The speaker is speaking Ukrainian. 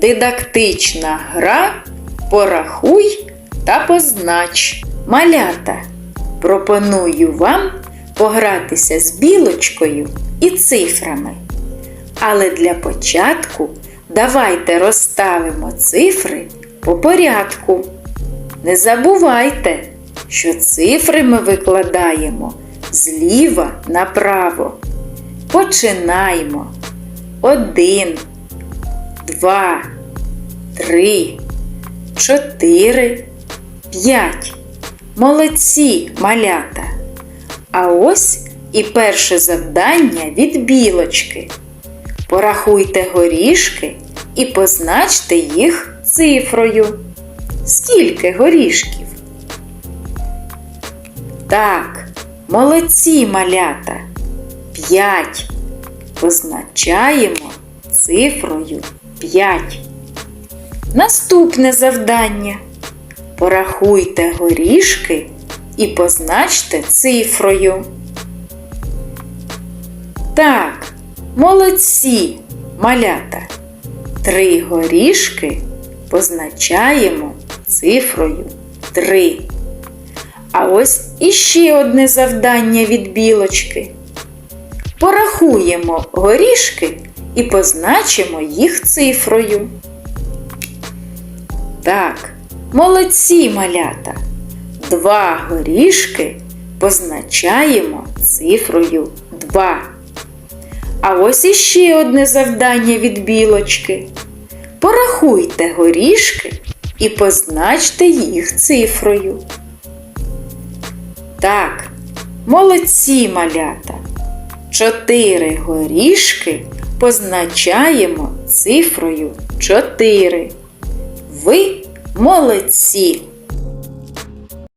Дидактична гра Порахуй та познач. Малята. Пропоную вам погратися з білочкою і цифрами. Але для початку давайте розставимо цифри по порядку. Не забувайте, що цифри ми викладаємо зліва направо. Починаємо. Один, два, три, чотири, п'ять. Молодці, малята. А ось і перше завдання від білочки. Порахуйте горішки і позначте їх цифрою. Скільки горішків? Так, молодці малята. П'ять. Позначаємо цифрою 5. Наступне завдання. Порахуйте горішки і позначте цифрою. Так, молодці, малята. Три горішки позначаємо цифрою 3. А ось іще одне завдання від білочки. Порахуємо горішки і позначимо їх цифрою. Так, молодці малята. Два горішки позначаємо цифрою 2. А ось іще одне завдання від білочки. Порахуйте горішки і позначте їх цифрою. Так, молодці малята. Чотири горішки позначаємо цифрою 4. Ви молодці!